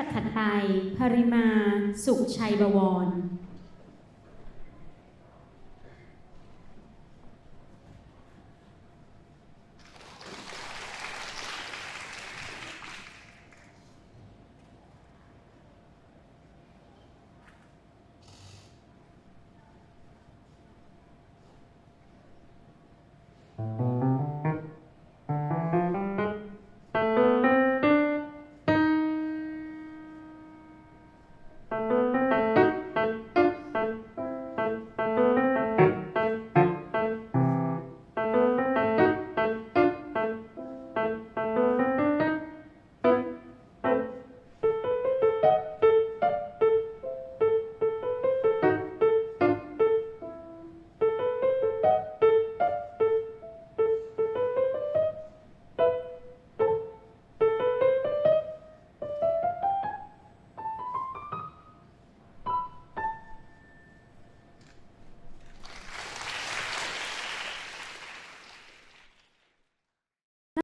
ดับถัดไปพริมา สุขชัยบวร